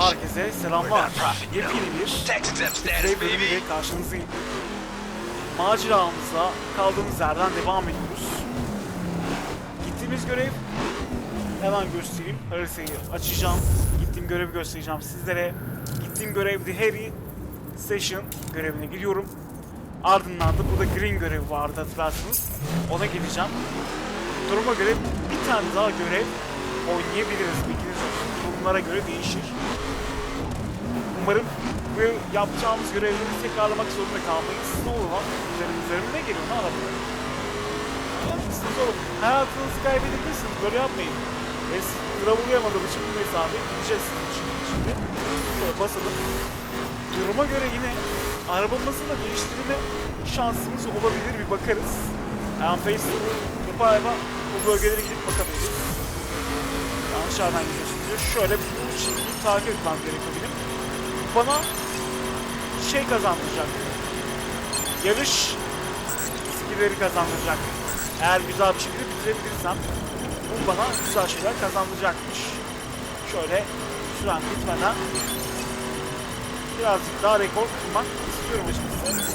Herkese selamlar. Yepyeni bir bölümüyle karşınızdayım. Maceramıza kaldığımız yerden devam ediyoruz. Gittiğimiz görev hemen göstereyim. Haritayı açacağım. Gittiğim görevi göstereceğim sizlere. Gittiğim görevde Harry Station görevine gidiyorum. Ardından da burada Green görevi vardı hatırlarsınız. Ona gideceğim. Duruma göre bir tane daha görev oynayabiliriz. Bilginiz olsun. Durumlara göre değişir. Umarım bu yapacağımız görevleri tekrarlamak zorunda kalmayız. Ne olur lan? Üzerim, üzerime ne geliyor? Ne araba? Yapmışsınız oğlum. Hayatınızı kaybedebilirsiniz. Böyle yapmayın. Ve siz bulayamadığım için bu mesafeyi gideceğiz. Şimdi şöyle basalım. Duruma göre yine arabamızı da değiştirme şansımız olabilir bir bakarız. Yani Facebook'u yapa yapa bu bölgelere gidip bakabiliriz. Yanlış yerden gidiyorsun diyor. Şöyle bir şimdi takip etmem gerekiyor benim. Bana şey kazandıracak. Yarış skilleri kazandıracak. Eğer güzel bir şekilde bitirebilirsem bu bana güzel şeyler kazandıracakmış. Şöyle süren bitmeden birazcık daha rekor kırmak istiyorum açıkçası.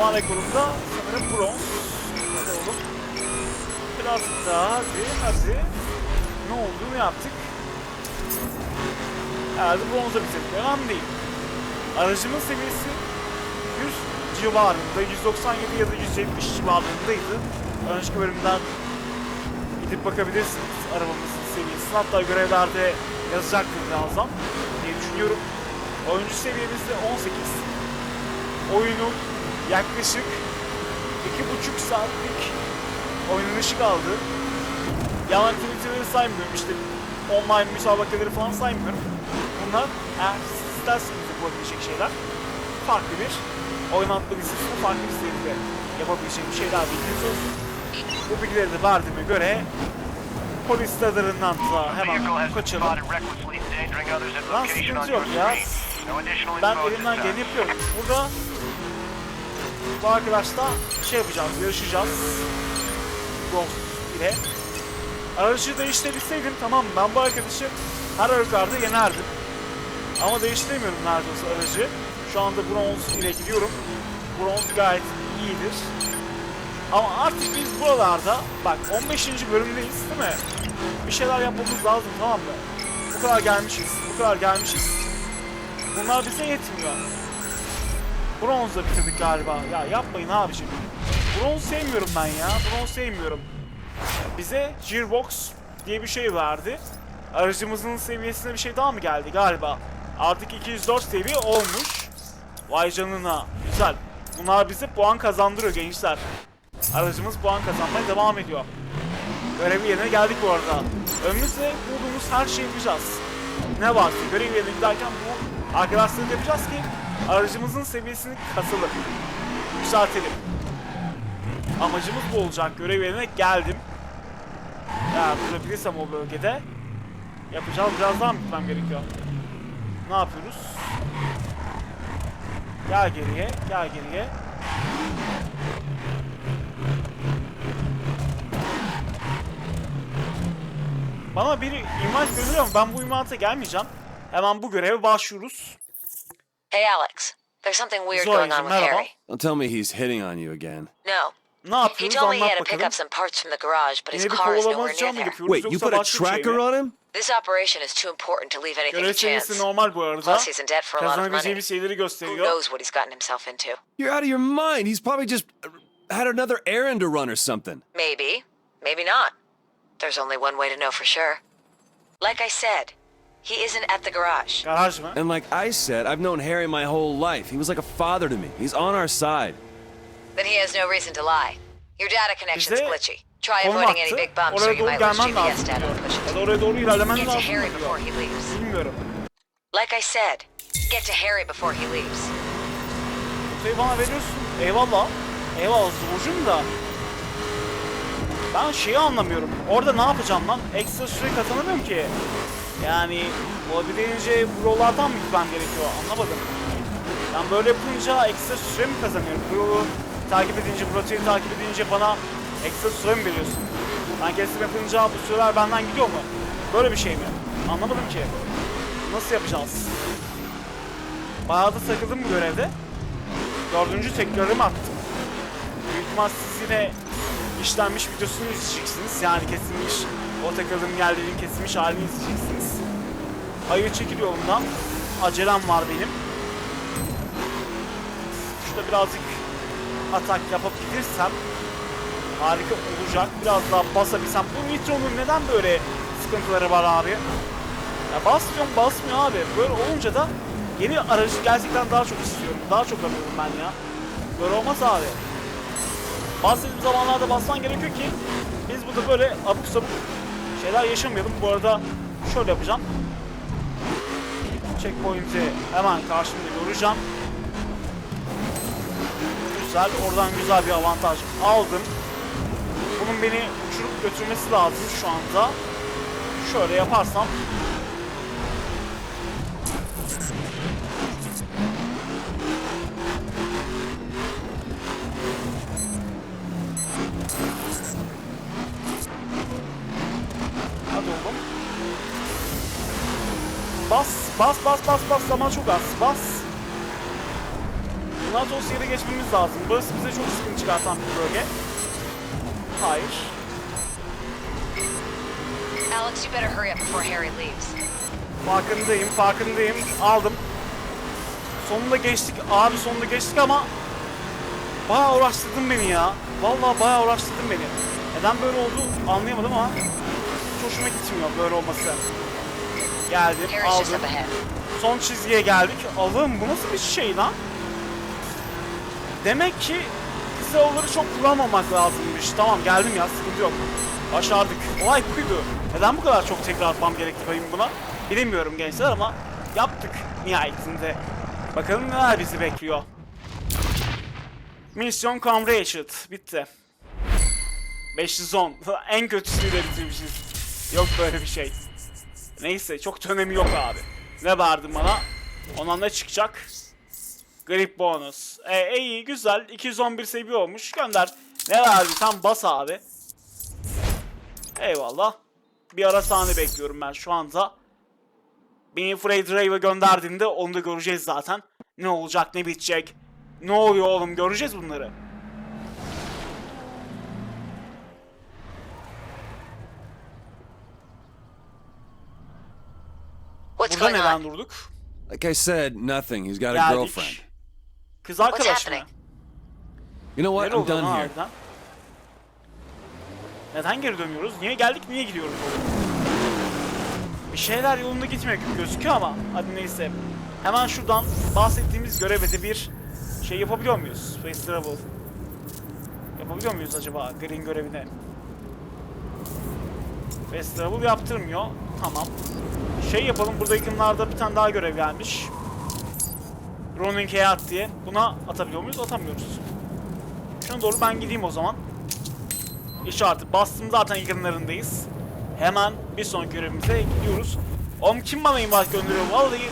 O an rekorumda sanırım bronz. Hadi. Birazcık daha hadi hadi. Ne oldu ne yaptık? Herhalde bronza bitirdik. Önemli değil. Aracımın seviyesi 100 civarında, 197 ya da 170 civarlarındaydı. Önceki bölümden gidip bakabilirsiniz arabamızın seviyesini. Hatta görevlerde yazacaktır birazdan diye düşünüyorum. Oyuncu seviyemizde 18. Oyunun yaklaşık 2,5 saatlik oynanışı kaldı. Yan aktiviteleri saymıyorum işte online müsabakaları falan saymıyorum. Bunlar eğer siz isterseniz yapabilecek şeyler farklı bir oynatma listesinde farklı bir seride yapabileceğim şeyler bilginiz olsun. Bu bilgileri de verdiğime göre polis radarından da hemen kaçalım. Lan sıkıntı yok ya. Ben elimden geleni yapıyorum. Burada bu arkadaşla şey yapacağız, yarışacağız. Ghost ile. Aracı değiştirebilseydim tamam? Ben bu arkadaşı her halükarda yenerdim. Ama değiştiremiyorum neredeyse aracı. Şu anda bronz ile gidiyorum. Bronz gayet iyidir. Ama artık biz buralarda, bak 15. bölümdeyiz değil mi? Bir şeyler yapmamız lazım tamam mı? Bu kadar gelmişiz, bu kadar gelmişiz. Bunlar bize yetmiyor. Bronzla bitirdik galiba. Ya yapmayın abicim. Bronz sevmiyorum ben ya. Bronz sevmiyorum. Bize Gearbox diye bir şey verdi. Aracımızın seviyesine bir şey daha mı geldi galiba? Artık 204 seviye olmuş. Vay canına. Güzel. Bunlar bize puan kazandırıyor gençler. Aracımız puan kazanmaya devam ediyor. Görevi yerine geldik bu arada. Önümüzde bulduğumuz her şeyi yapacağız. Ne varsa görev yerine giderken bu arkadaşları yapacağız ki aracımızın seviyesini kasalım. Yükseltelim. Amacımız bu olacak. Görev yerine geldim. Eğer durabilirsem o bölgede yapacağız. Biraz daha mı gitmem gerekiyor? Ne yapıyoruz? Gel geriye, gel geriye. Bana bir imaj görüyor mu? Ben bu imata gelmeyeceğim. Hemen bu göreve başlıyoruz. Hey, Alex. There's something weird going on with. Harry. Don't tell me he's hitting on you again. No. Ne He yapıyoruz told me he anlat had to pick bakalım. up some parts from the garage, but his Yine bir car is nowhere kovalamaca near mı there. yapıyoruz Wait, you put a şey tracker on him? This operation is too important to leave anything Görev to chance. seviyesi normal bu arada. Plus, he's in debt for a lot of money. Kazanabileceğimiz şeyleri Who gösteriyor. knows what he's gotten himself into? You're out of your mind. He's probably just uh, had another errand to run or something. Maybe. Maybe not. There's only one way to know for sure. Like I said, he isn't at the garage. Garaj mı? And like I said, I've known Harry my whole life. He was like a father to me. He's on our side. Then he has no reason to lie. Your data connection's Bize glitchy. Try Konum avoiding any attı. big bumps or Oraya you doğru might lose gelmen GPS lazım data diyor. and push Ya da oraya doğru ilerlemen Get to lazım Harry before he leaves. Bilmiyorum. Like I said, get to Harry before he leaves. Rotayı bana veriyorsun. Eyvallah. Eyvallah zorcum da. Ben şeyi anlamıyorum. Orada ne yapacağım lan? Ekstra süre kazanamıyorum ki. Yani olabildiğince buralardan mı gitmem gerekiyor? Anlamadım. Ben böyle yapınca ekstra süre mi kazanıyorum? Bu yolu takip edince, bu rotayı takip edince bana ekstra süre mi veriyorsun? Ben kesim yapınca bu süreler benden gidiyor mu? Böyle bir şey mi? Anlamadım ki. Nasıl yapacağız? Bayağı da takıldım görevde. Dördüncü tekrarımı attım. Büyük ihtimal siz yine işlenmiş videosunu izleyeceksiniz. Yani kesilmiş, o takıldığım yerlerin kesilmiş halini izleyeceksiniz. Hayır çekil yolumdan. Acelem var benim. Şurada birazcık atak yapıp gidersem harika olacak. Biraz daha basabilsem. Bu Nitro'nun neden böyle sıkıntıları var abi? Ya basmıyorum basmıyor abi. Böyle olunca da yeni aracı gerçekten daha çok istiyorum. Daha çok arıyorum ben ya. Böyle olmaz abi. Bahsettiğim zamanlarda basman gerekiyor ki biz burada böyle abuk sabuk şeyler yaşamayalım. Bu arada şöyle yapacağım. Checkpoint'i hemen karşımda göreceğim. Güzel. Oradan güzel bir avantaj aldım. Bunun beni uçurup götürmesi lazım şu anda. Şöyle yaparsam Hadi oğlum. Bas, bas, bas, bas, bas. Zaman çok az. Bas. Sonra yere geçmemiz lazım. Burası bize çok sıkıntı çıkartan bir bölge. Hayır. Alex, you better hurry up before Harry leaves. Farkındayım, farkındayım. Aldım. Sonunda geçtik. Abi sonunda geçtik ama bayağı uğraştırdın beni ya. Vallahi bayağı uğraştırdın beni. Neden böyle oldu anlayamadım ama hiç hoşuma gitmiyor böyle olması. Geldim, aldım. Son çizgiye geldik. Allah'ım bu nasıl bir şey lan? Demek ki kısa yolları çok kullanmamak lazımmış. Tamam geldim ya sıkıntı yok. Başardık. Olay buydu. Neden bu kadar çok tekrar atmam gerekti benim buna? Bilemiyorum gençler ama yaptık nihayetinde. Bakalım neler bizi bekliyor. Mission Comrade bitti. 510. en kötüsüyle bitirmişiz. Yok böyle bir şey. Neyse çok önemi yok abi. Ne verdin bana? Ondan ne çıkacak? Grip bonus. E, iyi güzel. 211 seviye olmuş. Gönder. Ne verdi? Tam bas abi. Eyvallah. Bir ara sahne bekliyorum ben şu anda. Beni Freight Drive'a gönderdiğinde onu da göreceğiz zaten. Ne olacak ne bitecek. Ne oluyor oğlum göreceğiz bunları. What's Burada going neden on? durduk? Like I said, nothing. He's got a Geldik. girlfriend. Kız What's arkadaş mı? happening? You know what? Nereye I'm oldu lan done here. harbiden? Neden geri dönüyoruz? Niye geldik, niye gidiyoruz? Bir şeyler yolunda gitmiyor gibi gözüküyor ama hadi neyse. Hemen şuradan bahsettiğimiz görevde bir şey yapabiliyor muyuz? Space Travel. Yapabiliyor muyuz acaba Green görevine? Space Travel yaptırmıyor. Tamam. Şey yapalım, burada yakınlarda bir tane daha görev gelmiş. Running Hayat diye. Buna atabiliyor muyuz? Atamıyoruz. Şuna doğru ben gideyim o zaman. İşareti bastım zaten yakınlarındayız. Hemen bir sonraki görevimize gidiyoruz. Oğlum kim bana invite gönderiyor? Vallahi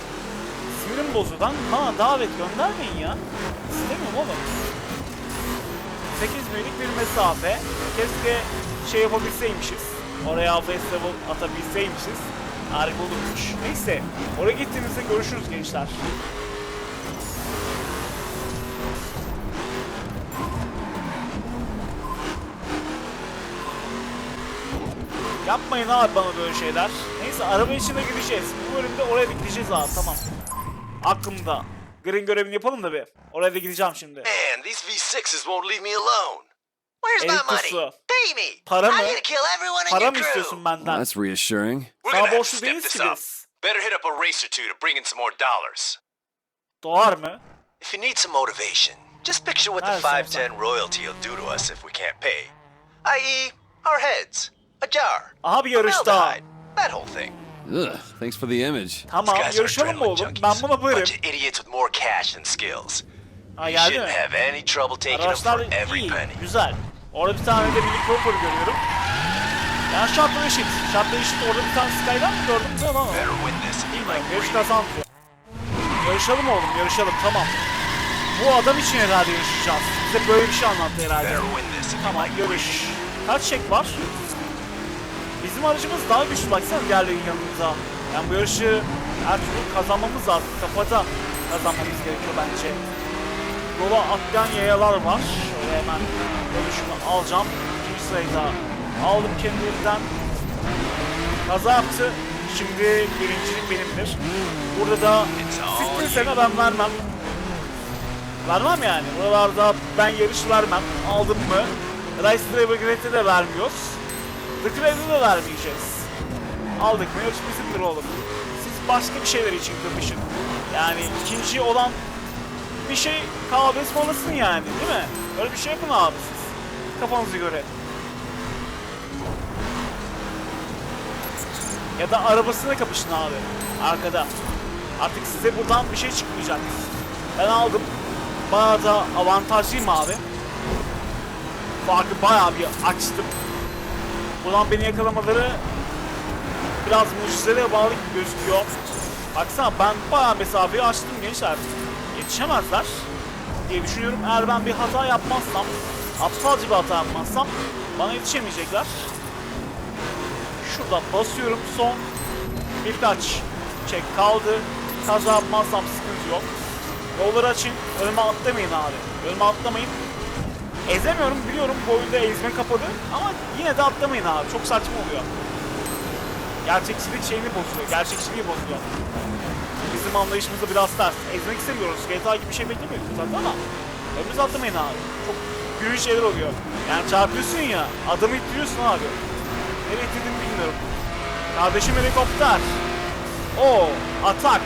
sinirim bozuyor lan. Bana davet göndermeyin ya. İstemiyorum oğlum. 8 milik bir mesafe. Keşke şey yapabilseymişiz. Oraya festival atabilseymişiz. Harika olurmuş. Neyse. Oraya gittiğimizde görüşürüz gençler. Yapmayın abi bana böyle şeyler. Neyse araba içine gireceğiz. Bu bölümde oraya da gideceğiz abi tamam. Aklımda. Green görevini yapalım da bir. Oraya da gideceğim şimdi. Man, these V6s won't leave me alone. Where's my money? Pay me. Para mı? I need to kill everyone in Para mı crew. istiyorsun Well, benden? that's reassuring. We're Sana gonna have to borçlu step değiliz this ki up. biz. Better hit up a race or two to bring in some more dollars. Doğar mı? If you need some motivation, just picture what the Nice, nice, 510 royalty will do to us if we can't pay. I.e., our heads, a jar, Aha bir yarış daha. formaldehyde, that whole thing. Ugh, thanks for the image. Tamam These guys are yarışalım mı adrenaline oğlum? junkies. Ben buna varım. Bunch of idiots with more cash than skills. Ha You geldi shouldn't mi? have any trouble taking them Araçlar for every iyi, penny. güzel. Orada bir tane de Billy Cropper görüyorum. Yani şartlar eşit. Şartlar eşit. Orada bir tane Skyline mi gördüm? Ne lan o? Better win this if you Bilmiyorum. like Yarış breathing. kazan diyor. Yarışalım oğlum, yarışalım. Tamam. Bu adam için herhalde yarışacağız. Bize böyle bir şey anlattı herhalde. Tamam, yarış. Kaç çek var? Bizim aracımız daha güçlü baksana diğerlerinin yanımıza. Yani bu yarışı her türlü kazanmamız lazım. Kafada kazanmamız gerekiyor bence. Yola atlayan yayalar var. Şöyle hemen dönüşümü alacağım. İkinci sırayı da aldım kendimden. Kaza yaptı. Şimdi birincilik benimdir. Burada da siktir sene ben vermem. Vermem yani. Buralarda ben yarış vermem. Aldım mı? Race Driver Grade'de de vermiyoruz. The Grade'de de vermeyeceğiz. Aldık mı? Yarış bizimdir oğlum. Siz başka bir şeyler için kapışın. Yani ikinci olan bir şey kahvetmalısın yani değil mi? Öyle bir şey yapın abi siz. Kafanıza göre. Ya da arabasına kapışın abi. Arkada. Artık size buradan bir şey çıkmayacak. Ben aldım. Bayağı da avantajlıyım abi. Farkı bayağı bir açtım. Buradan beni yakalamaları biraz mucizeye bağlı gibi gözüküyor. Baksana ben bayağı mesafeyi açtım gençler. Yetişemezler diye düşünüyorum. Eğer ben bir hata yapmazsam, aptalca bir hata yapmazsam bana yetişemeyecekler. Şurada basıyorum son birkaç çek kaldı. Kaza yapmazsam sıkıntı yok. Yolları açın. Önüme atlamayın abi. Önüme atlamayın. Ezemiyorum biliyorum bu oyunda ezme kapalı ama yine de atlamayın abi. Çok saçma oluyor. Gerçekçilik şeyini bozuyor. Gerçekçiliği bozuyor. Bizim anlayışımızda biraz ters. Ezmek istemiyoruz. GTA gibi bir şey beklemiyoruz zaten ama önümüze atlamayın abi. Çok büyük şeyler oluyor. Yani çarpıyorsun ya, adamı ittiriyorsun abi. Nereye ittirdiğimi bilmiyorum. Kardeşim helikopter. O, atak.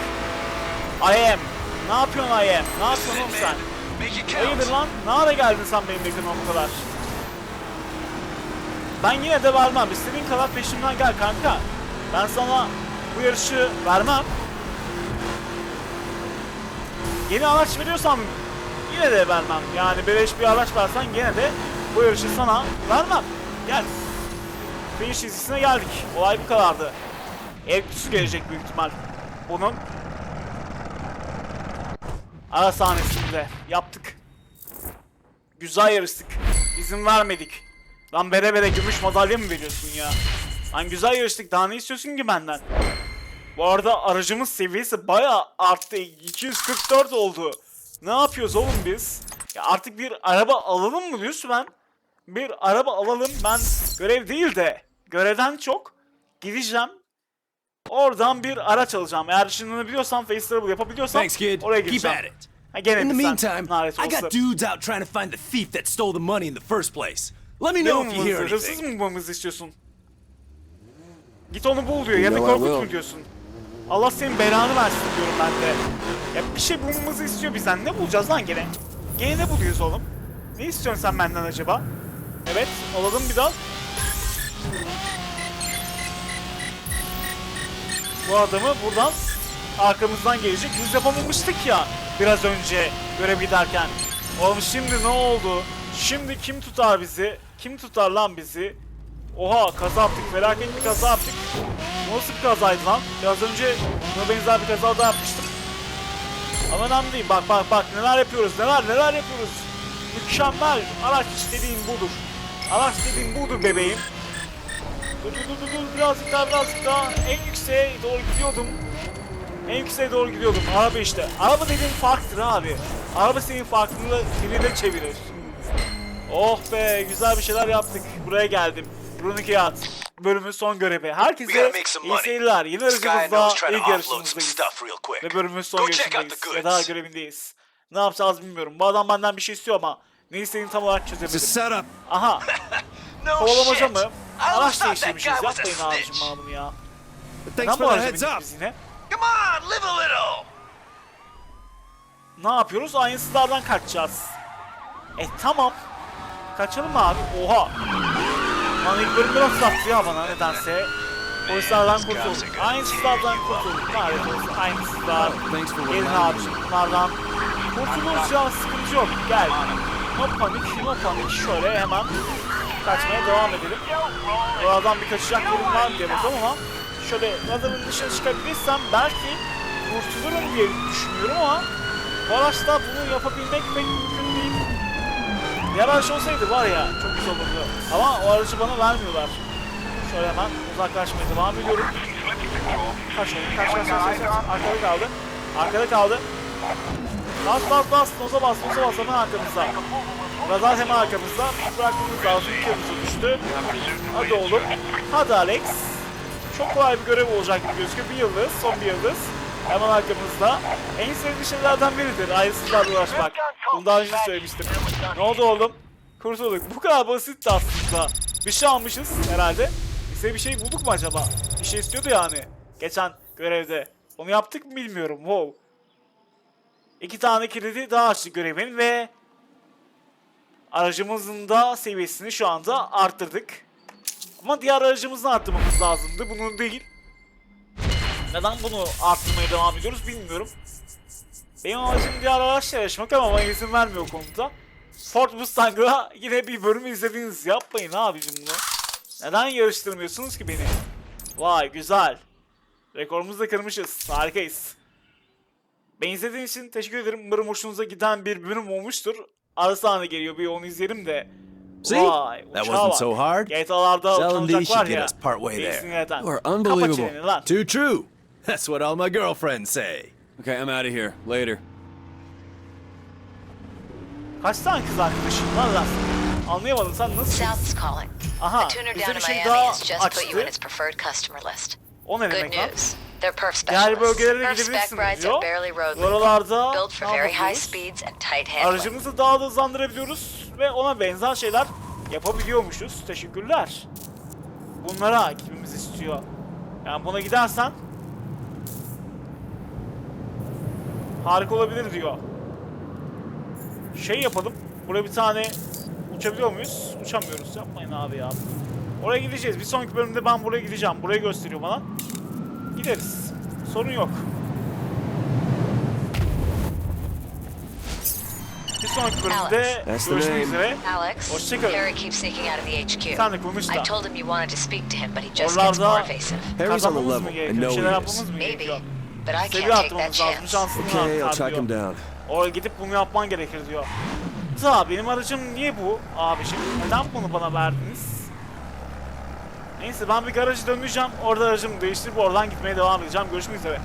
I am. Ne yapıyorsun I am? Ne yapıyorsun oğlum sen? Hayırdır lan? Ne geldin sen benim yakınıma bu kadar? Ben yine de vermem. İstediğin kadar peşimden gel kanka. Ben sana bu yarışı vermem. Yeni araç veriyorsam yine de vermem. Yani beleş bir araç versen yine de bu yarışı sana vermem. Gel. Finish çizgisine geldik. Olay bu kadardı. Kutusu gelecek büyük ihtimal. Bunun ara sahnesinde yaptık. Güzel yarıştık. İzin vermedik. Lan bere bere gümüş madalya mı veriyorsun ya? Lan güzel yarıştık. Daha ne istiyorsun ki benden? Bu arada aracımız seviyesi bayağı arttı. 244 oldu. Ne yapıyoruz oğlum biz? Ya artık bir araba alalım mı diyorsun ben? Bir araba alalım. Ben görev değil de görevden çok gideceğim. Oradan bir araç alacağım. Eğer ışınlanabiliyorsam, face travel yapabiliyorsam Thanks, kid. oraya Keep gideceğim. at it. Ha, gene In the mi sen? meantime, Lanet I olsun. got dudes out trying to find the thief that stole the money in the first place. Let me Ne know if you hear bulmamızı, hırsız anything. mı bulmamızı istiyorsun? Git onu bul diyor ya da You know I korkut will. mu diyorsun? Allah senin belanı versin diyorum ben de. Ya bir şey bulmamızı istiyor bizden. Ne bulacağız lan gene? Gene ne buluyoruz oğlum? Ne istiyorsun sen benden acaba? Evet, alalım bir daha. Bu adamı buradan arkamızdan gelecek. Biz yapamamıştık ya biraz önce görev giderken. Oğlum şimdi ne oldu? Şimdi kim tutar bizi? Kim tutar lan bizi? Oha kaza yaptık. Felaket bir kaza yaptık. Nasıl bir kazaydı lan? Biraz önce buna benzer bir kaza daha yapmıştım. Ama önemli değil. Bak bak bak neler yapıyoruz. Neler neler yapıyoruz. Mükemmel. Araç dediğin budur. Araç dediğin budur bebeğim. Dur dur dur dur dur. Birazcık daha birazcık daha. En yükseğe doğru gidiyordum. En yükseğe doğru gidiyordum. Araba işte. Araba dediğin farktır abi. Araba senin farklılığı diline çevirir. Oh be güzel bir şeyler yaptık. Buraya geldim. Bruniki'ye at. Bölümün son görevi. Herkese iyi seyirler. Yeni aracımızda ilk yarışımızdayız. Ve bölümün son yarışındayız. Ya da goods. görevindeyiz. Ne yapacağız bilmiyorum. Bu adam benden bir şey istiyor ama ne istediğini tam olarak setup. Aha kovalamaca mı? Araç değiştirmişiz. Yapmayın abicim bunu ya. Thanks for the heads up. yine? Come on, live a little. Ne yapıyoruz? Aynısızlardan kaçacağız. E tamam. Kaçalım abi. Oha. Lan ilk bölüm biraz sattı ya bana nedense. Polislerden kurtulduk. Aynısızlardan kurtulduk. Lanet olsun. Aynısızlar. Thanks for Gelin abicim bunlardan. Kurtuluruz ya sıkıntı yok. Gel. No panik, no panik. Şöyle hemen kaçmaya devam edelim. Oradan bir kaçacak yerim var bakalım ama şöyle radarın dışına çıkabilirsem belki kurtulurum diye düşünüyorum ama bu araçta bunu yapabilmek pek mümkün değil. Diğer olsaydı var ya çok güzel olurdu. Ama o aracı bana vermiyorlar. Şöyle hemen uzaklaşmaya devam ediyorum. Kaç oğlum kaç kaç kaç kaç kaç. Arkada kaldı. Arkada kaldı. Bas bas bas. Noza bas noza bas hemen arkamızda. Radar hemen arkamızda. Bırakmamız lazım. Yanımıza düştü. Hadi oğlum. Hadi Alex. Çok kolay bir görev olacak gibi gözüküyor. Bir yıldız, son bir yıldız. Hemen arkamızda. En sevdiğim şeylerden biridir. Ayrısızlarla uğraşmak. Bunu daha önce söylemiştim. Ne oldu oğlum? Kurtulduk. Bu kadar basitti aslında. Bir şey almışız herhalde. Bize bir şey bulduk mu acaba? Bir şey istiyordu yani. Geçen görevde. Onu yaptık mı bilmiyorum. Wow. İki tane kilidi daha açtık görevin ve aracımızın da seviyesini şu anda arttırdık. Ama diğer aracımızı arttırmamız lazımdı. Bunun değil. Neden bunu arttırmaya devam ediyoruz bilmiyorum. Benim amacım diğer araçla yarışmak ama bana izin vermiyor konuda. Ford Mustang'la yine bir bölüm izlediniz. Yapmayın abicim bunu. Neden yarıştırmıyorsunuz ki beni? Vay güzel. Rekorumuzu da kırmışız. Harikayız. Beni izlediğiniz için teşekkür ederim. Umarım hoşunuza giden bir bölüm olmuştur. Ara sahne geliyor bir onu izleyelim de. See? Vay, That wasn't bak. so hard. GTA'larda utanacaklar should get ya. us partway there. You are unbelievable. çeneni lan. Too true. That's what all my girlfriends say. Okay, I'm out of here. Later. Kaç tane kız arkadaşın var lan? Anlayamadım sen nasıl? South's calling. Aha, The tuner bize down bir in şey Miami daha has just put you in açtı. its preferred customer list. O ne Good demek lan? They're perf Diğer specialists. bölgelere Perf spec gidebilirsiniz rides diyor. are barely road legal. Buralarda Built for ne very high yapabiliyoruz? speeds and tight handling. Aracımızı daha da hızlandırabiliyoruz ve ona benzer şeyler yapabiliyormuşuz. Teşekkürler. Bunlara kimimiz istiyor. Yani buna gidersen harika olabilir diyor. Şey yapalım. Buraya bir tane uçabiliyor muyuz? Uçamıyoruz. Yapmayın abi ya. Oraya gideceğiz. Bir sonraki bölümde ben buraya gideceğim. Burayı gösteriyor bana. Gideriz. Sorun yok. Bir sonraki bölümde Alex. Görüşmek üzere. Alex, Hoşçakalın. Harry keeps sneaking out of the HQ. Sen de konuş da. I told him you wanted to speak to him, but he just gets more Oralarda evasive. Harry's on the kazanmamız level and gerekiyor? Bir no şeyler he is. yapmamız mı Maybe, gerekiyor? but I Seviye can't take that lazım. chance. Okay, I'll track him diyor. down. Oraya gidip bunu yapman gerekir diyor. Ta benim aracım niye bu abiciğim? Neden bunu bana verdiniz? Neyse ben bir garajı döneceğim. Orada aracımı değiştirip oradan gitmeye devam edeceğim. Görüşmek üzere.